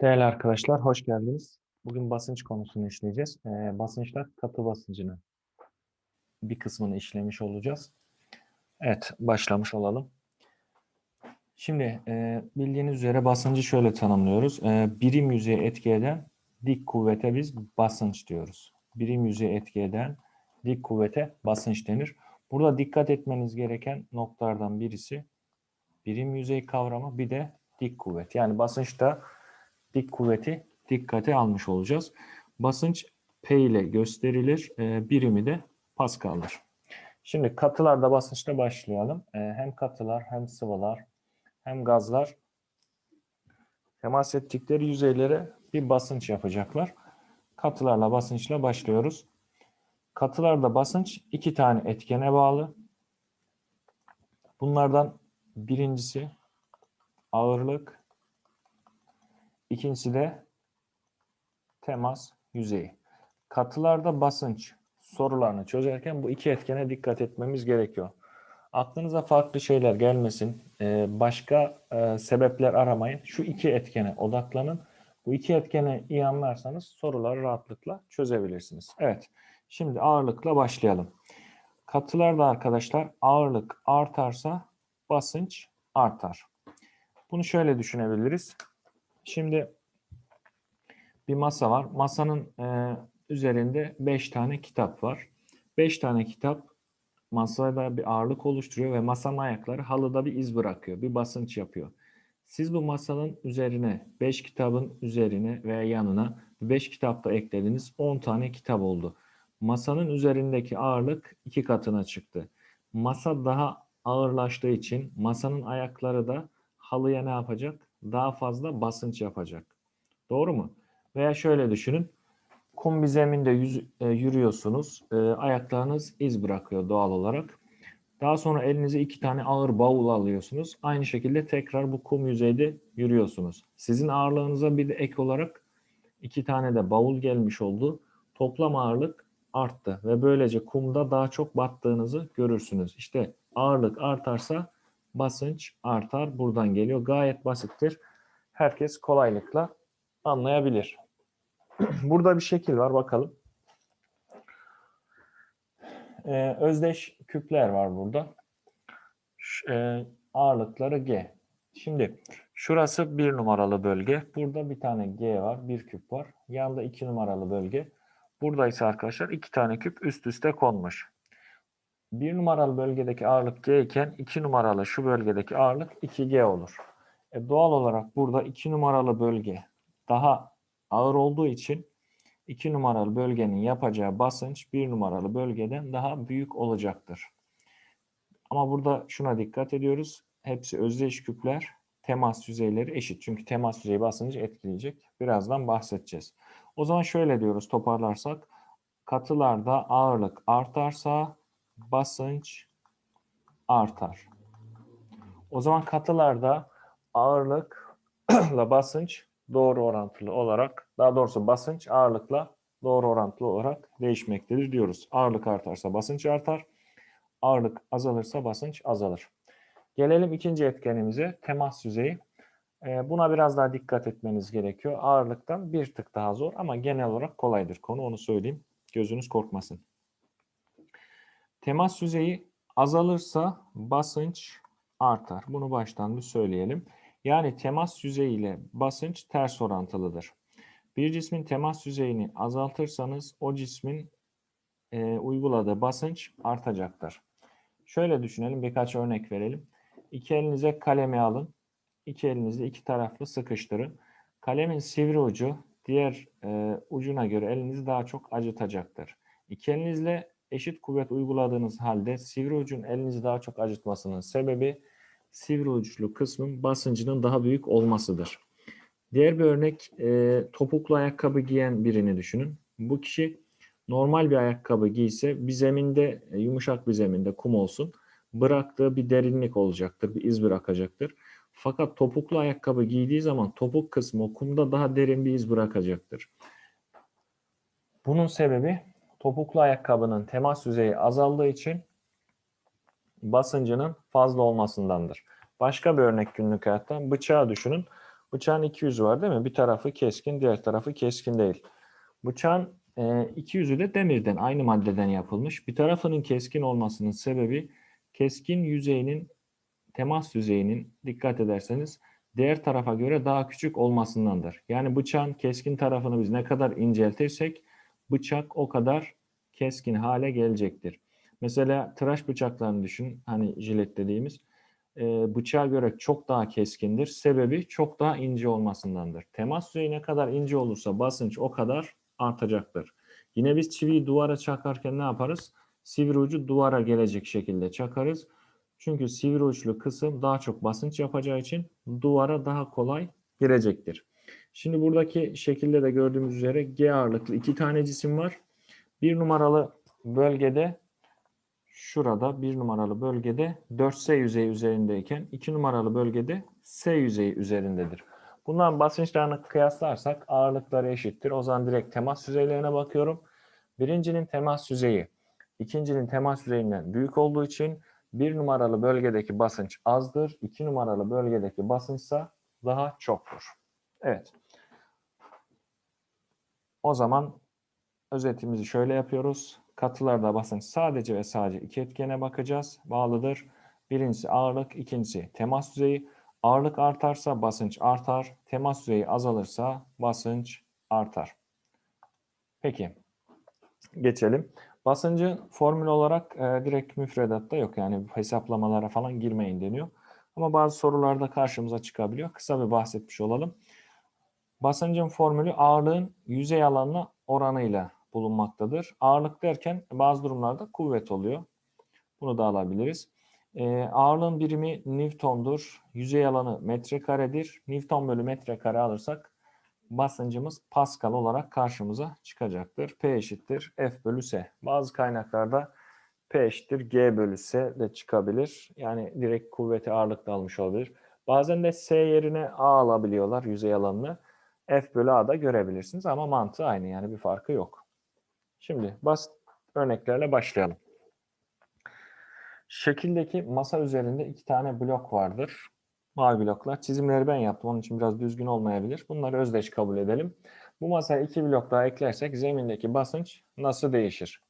Değerli arkadaşlar, hoş geldiniz. Bugün basınç konusunu işleyeceğiz. Ee, basınçta katı basıncını bir kısmını işlemiş olacağız. Evet, başlamış olalım. Şimdi e, bildiğiniz üzere basıncı şöyle tanımlıyoruz. E, birim yüzeye etki eden dik kuvvete biz basınç diyoruz. Birim yüzeye etki eden dik kuvvete basınç denir. Burada dikkat etmeniz gereken noktalardan birisi birim yüzey kavramı bir de dik kuvvet. Yani basınçta dik kuvveti dikkate almış olacağız. Basınç P ile gösterilir. E, birimi de Pascal'dır. Şimdi katılarda basınçla başlayalım. E, hem katılar hem sıvılar hem gazlar temas ettikleri yüzeylere bir basınç yapacaklar. Katılarla basınçla başlıyoruz. Katılarda basınç iki tane etkene bağlı. Bunlardan birincisi ağırlık, İkincisi de temas yüzeyi. Katılarda basınç sorularını çözerken bu iki etkene dikkat etmemiz gerekiyor. Aklınıza farklı şeyler gelmesin, e, başka e, sebepler aramayın. Şu iki etkene odaklanın. Bu iki etkeni iyi anlarsanız soruları rahatlıkla çözebilirsiniz. Evet, şimdi ağırlıkla başlayalım. Katılarda arkadaşlar ağırlık artarsa basınç artar. Bunu şöyle düşünebiliriz. Şimdi bir masa var. Masanın e, üzerinde 5 tane kitap var. 5 tane kitap masada bir ağırlık oluşturuyor ve masanın ayakları halıda bir iz bırakıyor. Bir basınç yapıyor. Siz bu masanın üzerine 5 kitabın üzerine veya yanına 5 kitap da eklediniz. 10 tane kitap oldu. Masanın üzerindeki ağırlık iki katına çıktı. Masa daha ağırlaştığı için masanın ayakları da halıya ne yapacak? Daha fazla basınç yapacak. Doğru mu? Veya şöyle düşünün. Kum bir zeminde yüz, e, yürüyorsunuz. E, ayaklarınız iz bırakıyor doğal olarak. Daha sonra elinize iki tane ağır bavul alıyorsunuz. Aynı şekilde tekrar bu kum yüzeyde yürüyorsunuz. Sizin ağırlığınıza bir de ek olarak iki tane de bavul gelmiş oldu. Toplam ağırlık arttı ve böylece kumda daha çok battığınızı görürsünüz. İşte ağırlık artarsa basınç artar. Buradan geliyor. Gayet basittir. Herkes kolaylıkla anlayabilir. Burada bir şekil var. Bakalım. Ee, özdeş küpler var burada. Ş e, ağırlıkları G. Şimdi şurası bir numaralı bölge. Burada bir tane G var. Bir küp var. Yanında iki numaralı bölge. Burada ise arkadaşlar iki tane küp üst üste konmuş. 1 numaralı bölgedeki ağırlık G iken 2 numaralı şu bölgedeki ağırlık 2G olur. E doğal olarak burada 2 numaralı bölge daha ağır olduğu için 2 numaralı bölgenin yapacağı basınç 1 numaralı bölgeden daha büyük olacaktır. Ama burada şuna dikkat ediyoruz. Hepsi özdeş küpler. Temas yüzeyleri eşit. Çünkü temas yüzeyi basıncı etkileyecek. Birazdan bahsedeceğiz. O zaman şöyle diyoruz toparlarsak. Katılarda ağırlık artarsa basınç artar. O zaman katılarda ağırlıkla basınç doğru orantılı olarak, daha doğrusu basınç ağırlıkla doğru orantılı olarak değişmektedir diyoruz. Ağırlık artarsa basınç artar, ağırlık azalırsa basınç azalır. Gelelim ikinci etkenimize, temas yüzeyi. Ee, buna biraz daha dikkat etmeniz gerekiyor. Ağırlıktan bir tık daha zor ama genel olarak kolaydır konu, onu söyleyeyim. Gözünüz korkmasın. Temas yüzeyi azalırsa basınç artar. Bunu baştan bir söyleyelim. Yani temas yüzeyi ile basınç ters orantılıdır. Bir cismin temas yüzeyini azaltırsanız o cismin e, uyguladığı basınç artacaktır. Şöyle düşünelim birkaç örnek verelim. İki elinize kalemi alın. İki elinizle iki taraflı sıkıştırın. Kalemin sivri ucu diğer e, ucuna göre elinizi daha çok acıtacaktır. İki elinizle eşit kuvvet uyguladığınız halde sivri ucun elinizi daha çok acıtmasının sebebi sivri uçlu kısmın basıncının daha büyük olmasıdır. Diğer bir örnek e, topuklu ayakkabı giyen birini düşünün. Bu kişi normal bir ayakkabı giyse bir zeminde e, yumuşak bir zeminde kum olsun bıraktığı bir derinlik olacaktır, bir iz bırakacaktır. Fakat topuklu ayakkabı giydiği zaman topuk kısmı kumda daha derin bir iz bırakacaktır. Bunun sebebi topuklu ayakkabının temas yüzeyi azaldığı için basıncının fazla olmasındandır. Başka bir örnek günlük hayattan bıçağı düşünün. Bıçağın iki yüzü var değil mi? Bir tarafı keskin, diğer tarafı keskin değil. Bıçağın e, iki yüzü de demirden, aynı maddeden yapılmış. Bir tarafının keskin olmasının sebebi keskin yüzeyinin, temas yüzeyinin dikkat ederseniz diğer tarafa göre daha küçük olmasındandır. Yani bıçağın keskin tarafını biz ne kadar inceltirsek bıçak o kadar keskin hale gelecektir. Mesela tıraş bıçaklarını düşün, hani jilet dediğimiz e, bıçağa göre çok daha keskindir. Sebebi çok daha ince olmasındandır. Temas yüzeyi ne kadar ince olursa basınç o kadar artacaktır. Yine biz çiviyi duvara çakarken ne yaparız? Sivri ucu duvara gelecek şekilde çakarız. Çünkü sivri uçlu kısım daha çok basınç yapacağı için duvara daha kolay girecektir. Şimdi buradaki şekilde de gördüğümüz üzere G ağırlıklı iki tane cisim var. Bir numaralı bölgede şurada bir numaralı bölgede 4S yüzeyi üzerindeyken iki numaralı bölgede S yüzeyi üzerindedir. Bunların basınçlarını kıyaslarsak ağırlıkları eşittir. O zaman direkt temas yüzeylerine bakıyorum. Birincinin temas yüzeyi ikincinin temas yüzeyinden büyük olduğu için bir numaralı bölgedeki basınç azdır. iki numaralı bölgedeki basınçsa daha çoktur. Evet. O zaman özetimizi şöyle yapıyoruz. Katılarda basınç sadece ve sadece iki etkene bakacağız. Bağlıdır. Birincisi ağırlık, ikincisi temas düzeyi. Ağırlık artarsa basınç artar. Temas düzeyi azalırsa basınç artar. Peki. Geçelim. Basıncı formül olarak e, direkt müfredatta yok. Yani hesaplamalara falan girmeyin deniyor. Ama bazı sorularda karşımıza çıkabiliyor. Kısa bir bahsetmiş olalım. Basıncın formülü ağırlığın yüzey alanına oranıyla bulunmaktadır. Ağırlık derken bazı durumlarda kuvvet oluyor. Bunu da alabiliriz. E, ağırlığın birimi Newton'dur. Yüzey alanı metrekaredir. Newton bölü metrekare alırsak basıncımız Pascal olarak karşımıza çıkacaktır. P eşittir F bölü S. Bazı kaynaklarda P eşittir G bölü S de çıkabilir. Yani direkt kuvveti ağırlıkta almış olabilir. Bazen de S yerine A alabiliyorlar yüzey alanını. F bölü A da görebilirsiniz ama mantığı aynı yani bir farkı yok. Şimdi basit örneklerle başlayalım. Şekildeki masa üzerinde iki tane blok vardır. Mavi bloklar. Çizimleri ben yaptım. Onun için biraz düzgün olmayabilir. Bunları özdeş kabul edelim. Bu masaya iki blok daha eklersek zemindeki basınç nasıl değişir?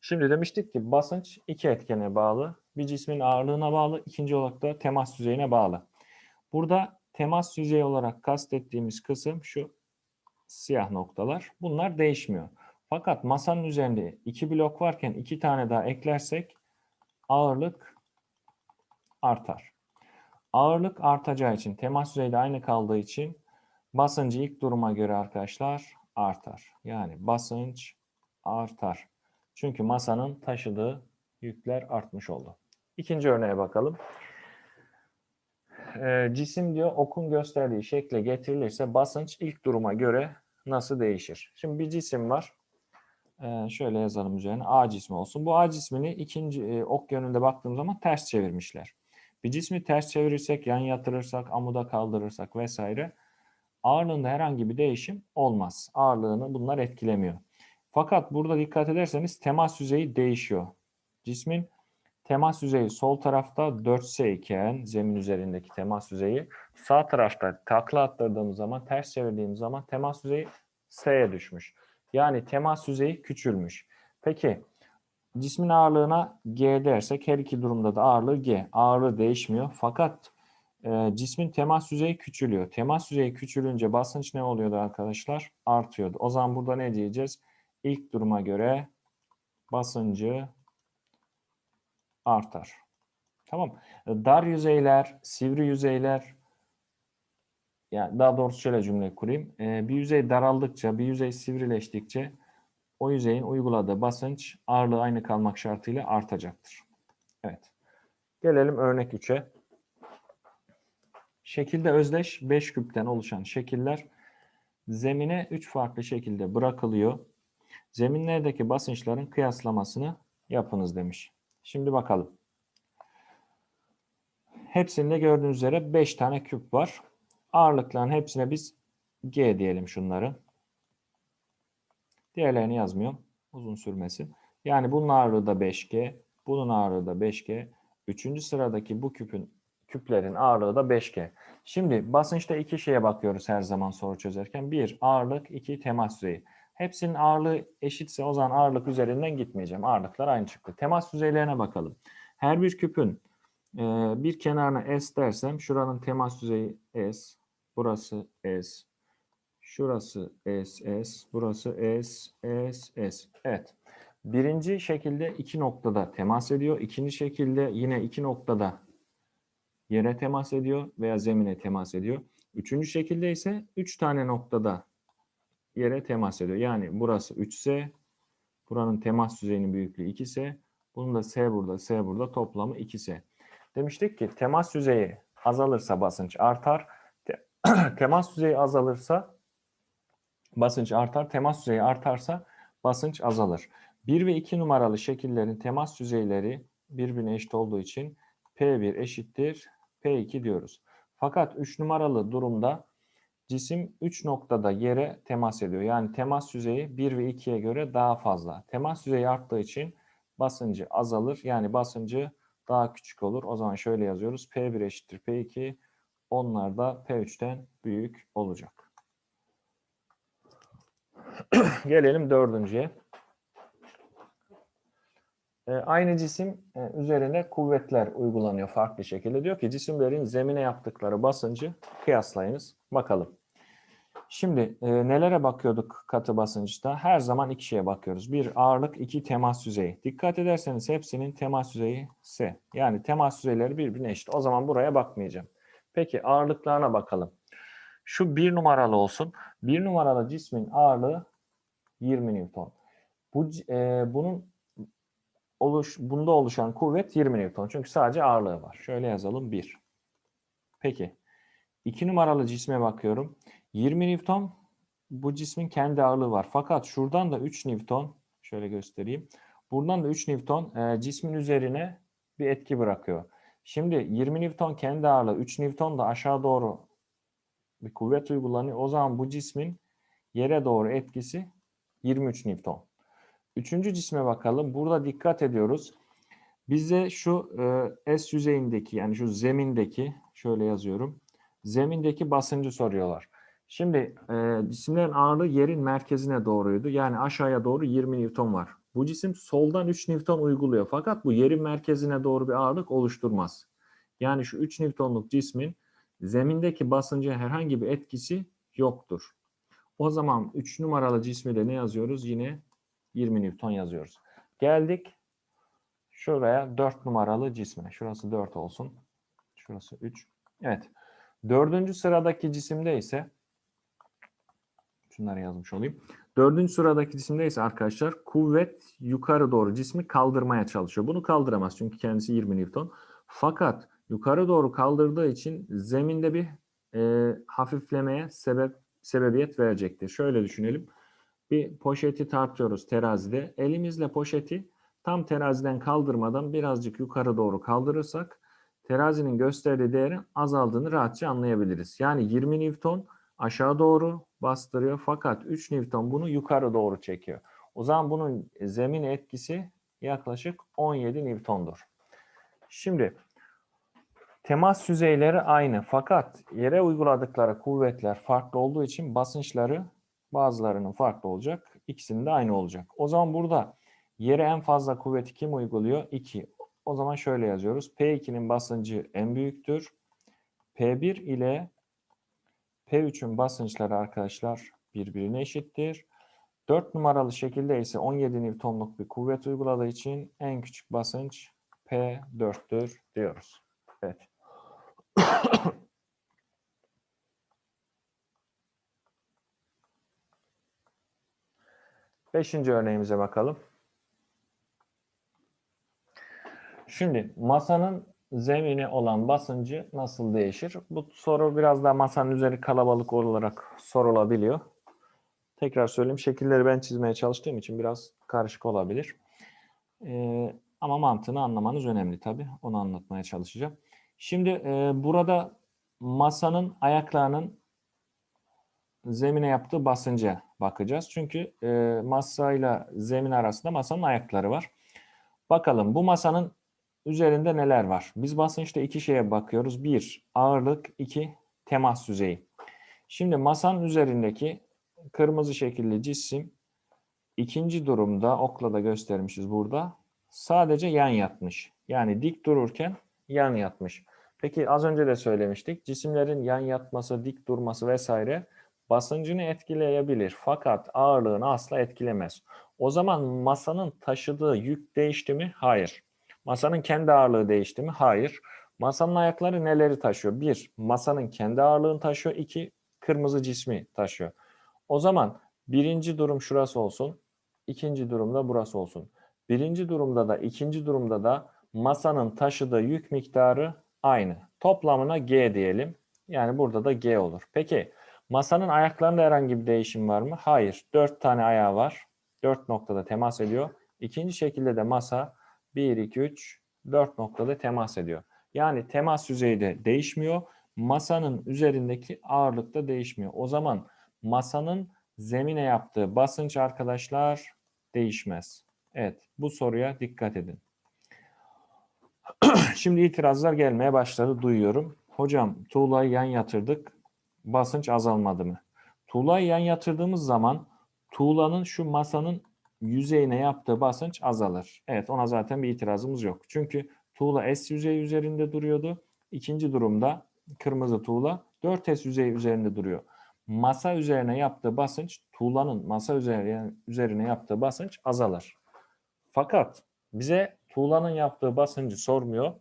Şimdi demiştik ki basınç iki etkene bağlı. Bir cismin ağırlığına bağlı. ikinci olarak da temas yüzeyine bağlı. Burada temas yüzeyi olarak kastettiğimiz kısım şu siyah noktalar. Bunlar değişmiyor. Fakat masanın üzerinde iki blok varken iki tane daha eklersek ağırlık artar. Ağırlık artacağı için temas yüzeyi de aynı kaldığı için basıncı ilk duruma göre arkadaşlar artar. Yani basınç artar. Çünkü masanın taşıdığı yükler artmış oldu. İkinci örneğe bakalım. E, cisim diyor okun gösterdiği şekle getirilirse basınç ilk duruma göre nasıl değişir? Şimdi bir cisim var. E, şöyle yazalım üzerine A cismi olsun. Bu A cismini ikinci e, ok yönünde baktığım zaman ters çevirmişler. Bir cismi ters çevirirsek, yan yatırırsak, amuda kaldırırsak vesaire ağırlığında herhangi bir değişim olmaz. Ağırlığını bunlar etkilemiyor. Fakat burada dikkat ederseniz temas yüzeyi değişiyor. Cismin temas yüzeyi sol tarafta 4S iken zemin üzerindeki temas yüzeyi sağ tarafta takla attırdığımız zaman ters çevirdiğimiz zaman temas yüzeyi S'ye düşmüş. Yani temas yüzeyi küçülmüş. Peki cismin ağırlığına G dersek her iki durumda da ağırlığı G. Ağırlığı değişmiyor. Fakat e, cismin temas yüzeyi küçülüyor. Temas yüzeyi küçülünce basınç ne oluyordu arkadaşlar? Artıyordu. O zaman burada ne diyeceğiz? İlk duruma göre basıncı artar. Tamam. Dar yüzeyler, sivri yüzeyler yani daha doğrusu şöyle cümle kurayım. Ee, bir yüzey daraldıkça, bir yüzey sivrileştikçe o yüzeyin uyguladığı basınç ağırlığı aynı kalmak şartıyla artacaktır. Evet. Gelelim örnek 3'e. Şekilde özdeş 5 küpten oluşan şekiller zemine 3 farklı şekilde bırakılıyor. Zeminlerdeki basınçların kıyaslamasını yapınız demiş. Şimdi bakalım. Hepsinde gördüğünüz üzere 5 tane küp var. Ağırlıkların hepsine biz G diyelim şunları. Diğerlerini yazmıyorum. Uzun sürmesin. Yani bunun ağırlığı da 5G. Bunun ağırlığı da 5G. Üçüncü sıradaki bu küpün küplerin ağırlığı da 5G. Şimdi basınçta iki şeye bakıyoruz her zaman soru çözerken. Bir ağırlık, iki temas düzeyi. Hepsinin ağırlığı eşitse o zaman ağırlık üzerinden gitmeyeceğim. Ağırlıklar aynı çıktı. Temas düzeylerine bakalım. Her bir küpün e, bir kenarına S dersem şuranın temas düzeyi S, burası S, şurası S, S, burası S, S, S. Evet. Birinci şekilde iki noktada temas ediyor. İkinci şekilde yine iki noktada yere temas ediyor veya zemine temas ediyor. Üçüncü şekilde ise üç tane noktada yere temas ediyor. Yani burası 3S, buranın temas düzeyinin büyüklüğü 2S, bunun da S burada, S burada toplamı 2S. Demiştik ki temas düzeyi azalırsa basınç artar, te- temas düzeyi azalırsa basınç artar, temas düzeyi artarsa basınç azalır. 1 ve 2 numaralı şekillerin temas düzeyleri birbirine eşit olduğu için P1 eşittir P2 diyoruz. Fakat 3 numaralı durumda cisim 3 noktada yere temas ediyor. Yani temas düzeyi 1 ve 2'ye göre daha fazla. Temas düzeyi arttığı için basıncı azalır. Yani basıncı daha küçük olur. O zaman şöyle yazıyoruz. P1 eşittir P2. Onlar da P3'ten büyük olacak. Gelelim dördüncüye. E, aynı cisim e, üzerine kuvvetler uygulanıyor farklı şekilde. Diyor ki cisimlerin zemine yaptıkları basıncı kıyaslayınız. Bakalım. Şimdi e, nelere bakıyorduk katı basınçta? Her zaman iki şeye bakıyoruz. Bir ağırlık, iki temas düzeyi. Dikkat ederseniz hepsinin temas düzeyi S. Yani temas düzeyleri birbirine eşit. O zaman buraya bakmayacağım. Peki ağırlıklarına bakalım. Şu bir numaralı olsun. Bir numaralı cismin ağırlığı 20 Newton. Bu, e, bunun oluş, bunda oluşan kuvvet 20 Newton. Çünkü sadece ağırlığı var. Şöyle yazalım 1. Peki. 2 numaralı cisme bakıyorum. 20 Newton bu cismin kendi ağırlığı var. Fakat şuradan da 3 Newton şöyle göstereyim. Buradan da 3 Newton e, cismin üzerine bir etki bırakıyor. Şimdi 20 Newton kendi ağırlığı, 3 Newton da aşağı doğru bir kuvvet uygulanıyor. O zaman bu cismin yere doğru etkisi 23 Newton. Üçüncü cisme bakalım. Burada dikkat ediyoruz. Bize şu e, S yüzeyindeki yani şu zemindeki şöyle yazıyorum. Zemindeki basıncı soruyorlar. Şimdi e, cisimlerin ağırlığı yerin merkezine doğruydu. Yani aşağıya doğru 20 Newton var. Bu cisim soldan 3 Newton uyguluyor. Fakat bu yerin merkezine doğru bir ağırlık oluşturmaz. Yani şu 3 Newton'luk cismin zemindeki basınca herhangi bir etkisi yoktur. O zaman 3 numaralı cismi de ne yazıyoruz? Yine 20 Newton yazıyoruz. Geldik şuraya 4 numaralı cisme. Şurası 4 olsun. Şurası 3. Evet. Dördüncü sıradaki cisimde ise şunları yazmış olayım. Dördüncü sıradaki cisimde ise arkadaşlar kuvvet yukarı doğru cismi kaldırmaya çalışıyor. Bunu kaldıramaz çünkü kendisi 20 Newton. Fakat yukarı doğru kaldırdığı için zeminde bir e, hafiflemeye sebep sebebiyet verecektir. Şöyle düşünelim. Bir poşeti tartıyoruz terazide. Elimizle poşeti tam teraziden kaldırmadan birazcık yukarı doğru kaldırırsak terazinin gösterdiği değerin azaldığını rahatça anlayabiliriz. Yani 20 Newton aşağı doğru bastırıyor fakat 3 Newton bunu yukarı doğru çekiyor. O zaman bunun zemin etkisi yaklaşık 17 Newton'dur. Şimdi temas yüzeyleri aynı fakat yere uyguladıkları kuvvetler farklı olduğu için basınçları bazılarının farklı olacak, ikisinin de aynı olacak. O zaman burada yere en fazla kuvveti kim uyguluyor? 2. O zaman şöyle yazıyoruz. P2'nin basıncı en büyüktür. P1 ile P3'ün basınçları arkadaşlar birbirine eşittir. 4 numaralı şekilde ise 17 Newton'luk bir kuvvet uyguladığı için en küçük basınç P4'tür diyoruz. Evet. Beşinci örneğimize bakalım. Şimdi masanın zemini olan basıncı nasıl değişir? Bu soru biraz daha masanın üzeri kalabalık olarak sorulabiliyor. Tekrar söyleyeyim şekilleri ben çizmeye çalıştığım için biraz karışık olabilir. Ee, ama mantığını anlamanız önemli tabii. Onu anlatmaya çalışacağım. Şimdi e, burada masanın ayaklarının zemine yaptığı basınca bakacağız. Çünkü e, masayla zemin arasında masanın ayakları var. Bakalım bu masanın üzerinde neler var? Biz basınçta iki şeye bakıyoruz. Bir, ağırlık. iki temas yüzeyi. Şimdi masanın üzerindeki kırmızı şekilli cisim ikinci durumda okla da göstermişiz burada. Sadece yan yatmış. Yani dik dururken yan yatmış. Peki az önce de söylemiştik. Cisimlerin yan yatması, dik durması vesaire basıncını etkileyebilir. Fakat ağırlığını asla etkilemez. O zaman masanın taşıdığı yük değişti mi? Hayır. Masanın kendi ağırlığı değişti mi? Hayır. Masanın ayakları neleri taşıyor? Bir, masanın kendi ağırlığını taşıyor. İki, kırmızı cismi taşıyor. O zaman birinci durum şurası olsun. ikinci durumda burası olsun. Birinci durumda da ikinci durumda da masanın taşıdığı yük miktarı aynı. Toplamına G diyelim. Yani burada da G olur. Peki masanın ayaklarında herhangi bir değişim var mı? Hayır. Dört tane ayağı var. Dört noktada temas ediyor. İkinci şekilde de masa 1, 2, 3, 4 noktada temas ediyor. Yani temas yüzeyi de değişmiyor. Masanın üzerindeki ağırlık da değişmiyor. O zaman masanın zemine yaptığı basınç arkadaşlar değişmez. Evet bu soruya dikkat edin. Şimdi itirazlar gelmeye başladı duyuyorum. Hocam tuğlayı yan yatırdık. Basınç azalmadı mı? Tuğlayı yan yatırdığımız zaman tuğlanın şu masanın yüzeyine yaptığı basınç azalır. Evet ona zaten bir itirazımız yok. Çünkü tuğla S yüzeyi üzerinde duruyordu. İkinci durumda kırmızı tuğla 4S yüzeyi üzerinde duruyor. Masa üzerine yaptığı basınç tuğlanın masa üzerine, üzerine yaptığı basınç azalır. Fakat bize tuğlanın yaptığı basıncı sormuyor.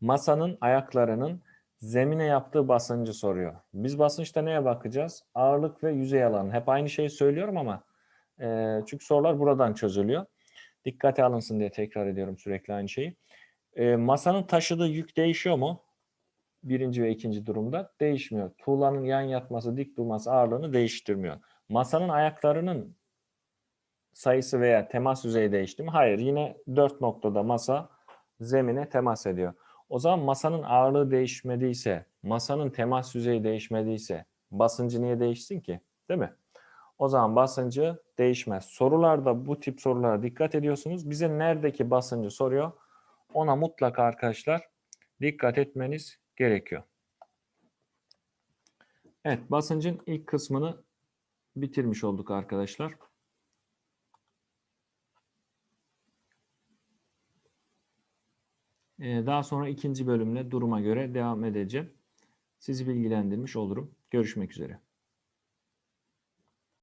Masanın ayaklarının zemine yaptığı basıncı soruyor. Biz basınçta neye bakacağız? Ağırlık ve yüzey alanı. Hep aynı şeyi söylüyorum ama e, çünkü sorular buradan çözülüyor. Dikkate alınsın diye tekrar ediyorum sürekli aynı şeyi. E, masanın taşıdığı yük değişiyor mu? Birinci ve ikinci durumda değişmiyor. Tuğlanın yan yatması, dik durması ağırlığını değiştirmiyor. Masanın ayaklarının sayısı veya temas yüzeyi değişti mi? Hayır. Yine dört noktada masa zemine temas ediyor. O zaman masanın ağırlığı değişmediyse, masanın temas yüzeyi değişmediyse basıncı niye değişsin ki? Değil mi? O zaman basıncı değişmez. Sorularda bu tip sorulara dikkat ediyorsunuz. Bize neredeki basıncı soruyor. Ona mutlaka arkadaşlar dikkat etmeniz gerekiyor. Evet basıncın ilk kısmını bitirmiş olduk arkadaşlar. Daha sonra ikinci bölümle duruma göre devam edeceğim. Sizi bilgilendirmiş olurum. Görüşmek üzere.